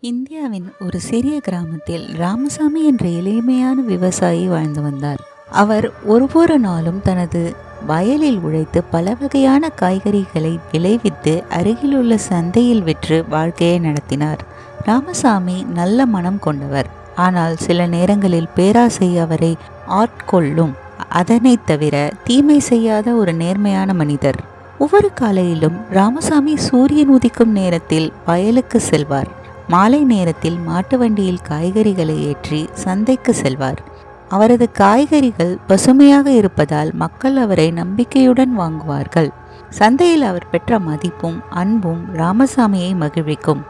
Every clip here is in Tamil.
இந்தியாவின் ஒரு சிறிய கிராமத்தில் ராமசாமி என்ற எளிமையான விவசாயி வாழ்ந்து வந்தார். அவர் ஒவ்வொரு நாளும் தனது வயலில் உழைத்து பல வகையான காய்கறிகளை விளைவித்து அருகிலுள்ள சந்தையில் விற்று வாழ்க்கையை நடத்தினார். ராமசாமி நல்ல மனம் கொண்டவர். ஆனால் சில நேரங்களில் பேராசை அவரை ஆட்கொள்ளும். அதனை தவிர தீமை செய்யாத ஒரு நேர்மையான மனிதர். ஒவ்வொரு காலையிலும் ராமசாமி சூரியன் உதிக்கும் நேரத்தில் வயலுக்கு செல்வார். மாலை நேரத்தில் மாட்டு வண்டியில் காய்கறிகளை ஏற்றி சந்தைக்கு செல்வார். அவரது காய்கறிகள் பசுமையாக இருப்பதால் மக்கள் அவரை நம்பிக்கையுடன் வாங்குவார்கள். சந்தையில் அவர் பெற்ற மதிப்பும் அன்பும் ராமசாமியை மகிழ்விக்கும்.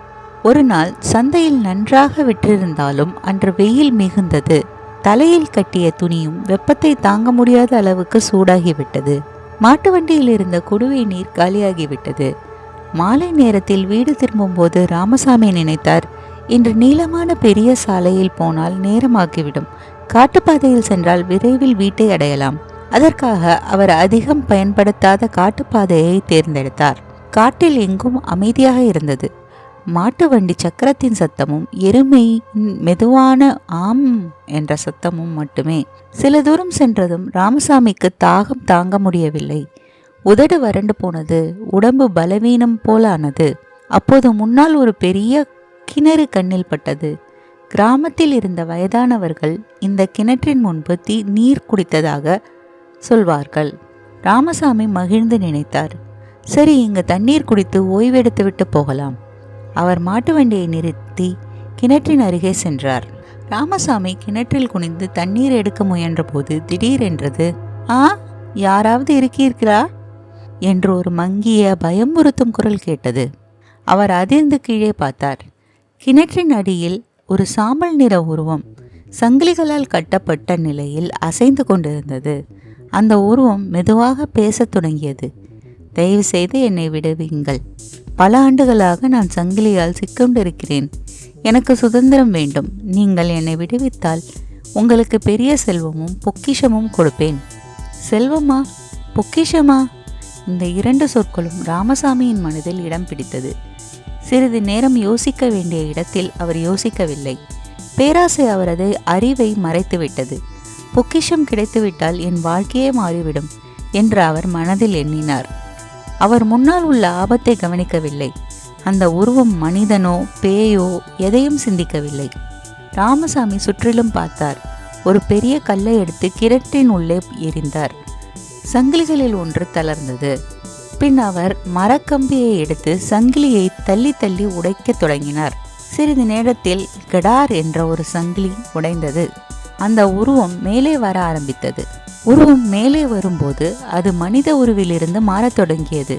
ஒரு நாள் சந்தையில் நன்றாக விற்றிருந்தாலும் அன்று வெயில் மிகுந்தது. தலையில் கட்டிய துணியும் வெப்பத்தை தாங்க முடியாத அளவுக்கு சூடாகிவிட்டது. மாட்டு வண்டியில் இருந்த குடுவை நீர் காலியாகிவிட்டது. மாலை நேரத்தில் வீடு திரும்பும்போது ராமசாமி நினைத்தார். இன்று நீளமான பெரிய சாலையில் போனால் நேரமாகிவிடும். காட்டுப்பாதையில் சென்றால் விரைவில் வீட்டை அடையலாம். அதற்காக அவர் அதிகம் பயன்படுத்தாத காட்டுப்பாதையை தேர்ந்தெடுத்தார். காட்டில் எங்கும் அமைதியாக இருந்தது. மாட்டு வண்டி சக்கரத்தின் சத்தமும் எருமையின் மெதுவான ஆம் என்ற சத்தமும் மட்டுமே. சில தூரம் சென்றதும் ராமசாமிக்கு தாகம் தாங்க முடியவில்லை. உதடு வறண்டு போனது உடம்பு பலவீனம் போலானது. அப்போது முன்னால் ஒரு பெரிய கிணறு கண்ணில் பட்டது. கிராமத்தில் இருந்த வயதானவர்கள் இந்த கிணற்றின் முன்பு தீ நீர் குடித்ததாக சொல்வார்கள். ராமசாமி மகிழ்ந்து நினைத்தார். சரி இங்கு தண்ணீர் குடித்து ஓய்வெடுத்து விட்டு போகலாம். அவர் மாட்டு வண்டியை நிறுத்தி கிணற்றின் அருகே சென்றார். ராமசாமி கிணற்றில் குனிந்து தண்ணீர் எடுக்க முயன்றபோது திடீரென்றது ஆ யாராவது இருக்கீர்களா என்று ஒரு மங்கிய பயமுறுத்தும் குரல் கேட்டது. அவர் அதிர்ந்து கீழே பார்த்தார். கிணற்றின் அடியில் ஒரு சாம்பல் நிற உருவம் சங்கிலிகளால் கட்டப்பட்ட நிலையில் அசைந்து கொண்டிருந்தது. அந்த உருவம் மெதுவாக பேசத் தொடங்கியது. தயவு செய்து என்னை விடுவீங்கள் பல ஆண்டுகளாக நான் சங்கிலியால் சிக்கொண்டிருக்கிறேன். எனக்கு சுதந்திரம் வேண்டும். நீங்கள் என்னை விடுவித்தால் உங்களுக்கு பெரிய செல்வமும் பொக்கிஷமும் கொடுப்பேன். செல்வமா? பொக்கிஷமா? இந்த இரண்டு சொற்களும் ராமசாமியின் மனதில் இடம் பிடித்தது. சிறிது நேரம் யோசிக்க வேண்டிய இடத்தில் அவர் யோசிக்கவில்லை. பேராசை அவரது அறிவை மறைத்துவிட்டது. பொக்கிஷம் கிடைத்துவிட்டால் என் வாழ்க்கையே மாறிவிடும் என்று அவர் மனதில் எண்ணினார். அவர் முன்னால் உள்ள ஆபத்தை கவனிக்கவில்லை. அந்த உருவம் மனிதனோ பேயோ எதையும் சிந்திக்கவில்லை. ராமசாமி சுற்றிலும் பார்த்தார். ஒரு பெரிய கல்லை எடுத்து கிரட்டின் உள்ளே எரிந்தார் சங்கிலிகளில் ஒன்று தளர்ந்தது. பின் அவர் மரக்கம்பியை எடுத்து சங்கிலியை தள்ளி தள்ளி உடைக்கத் தொடங்கினார். சிறிது நேரத்தில் கடார் என்ற ஒரு சங்கிலி உடைந்தது. அந்த உருவம் மேலே வர ஆரம்பித்தது. உருவம் மேலே வரும்போது அது மனித உருவிலிருந்து மாறத் தொடங்கியது.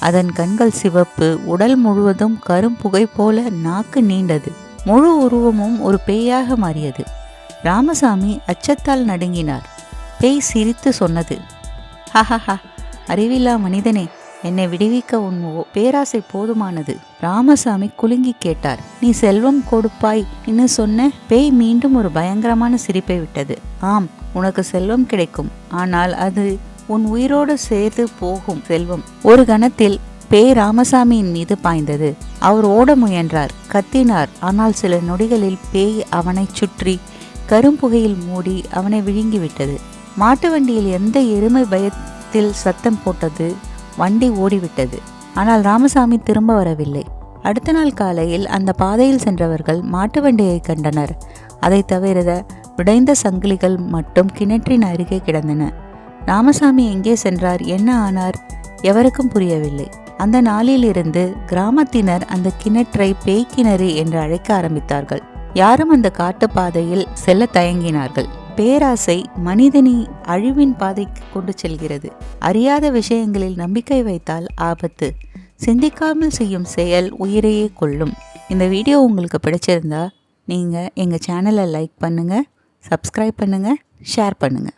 அதன் கண்கள் சிவப்பு உடல் முழுவதும் கரும்புகை போல நாக்கு நீண்டது. முழு உருவமும் ஒரு பேயாக மாறியது. ராமசாமி அச்சத்தால் நடுங்கினார். பேய் சிரித்து சொன்னது ஹஹஹா. அறிவில்லா மனிதனே என்னை விடுவிக்க உன் பேராசை போதுமானது. ராமசாமி குலுங்கி கேட்டார். நீ செல்வம் கொடுப்பாய் இன்னும் சொன்ன பேய் மீண்டும் ஒரு பயங்கரமான சிரிப்பை விட்டது. ஆம் உனக்கு செல்வம் கிடைக்கும். ஆனால் அது உன் உயிரோடு சேர்த்து போகும் செல்வம். ஒரு கணத்தில் பேய் ராமசாமியின் மீது பாய்ந்தது. அவர் ஓட முயன்றார் கத்தினார். ஆனால் சில நொடிகளில் பேய் அவனைச் சுற்றி கரும்புகையில் மூடி அவனை விழுங்கிவிட்டது. மாட்டு வண்டியில் எந்த எருமை பயத்தில் சத்தம் போட்டது? வண்டி ஓடிவிட்டது. ஆனால் ராமசாமி திரும்ப வரவில்லை. அடுத்த நாள் காலையில் அந்த பாதையில் சென்றவர்கள் மாட்டு வண்டியை கண்டனர். அதை தவிர விடைந்த சங்கிலிகள் மட்டும் கிணற்றின் அருகே கிடந்தன. ராமசாமி எங்கே சென்றார்? என்ன ஆனார்? எவருக்கும் புரியவில்லை. அந்த நாளிலிருந்து கிராமத்தினர் அந்த கிணற்றை பேய் கிணறு என்று அழைக்க ஆரம்பித்தார்கள். யாரும் அந்த காட்டுப்பாதையில் செல்ல தயங்கினார்கள். பேராசை மனிதனை அழிவின் பாதைக்கு கொண்டு செல்கிறது. அறியாத விஷயங்களில் நம்பிக்கை வைத்தால் ஆபத்து. சிந்திக்காமல் செய்யும் செயல் உயிரையே கொள்ளும் இந்த வீடியோ உங்களுக்கு பிடிச்சிருந்தா நீங்கள் எங்கள் சேனலை லைக் பண்ணுங்கள் சப்ஸ்கிரைப் பண்ணுங்கள் ஷேர் பண்ணுங்கள்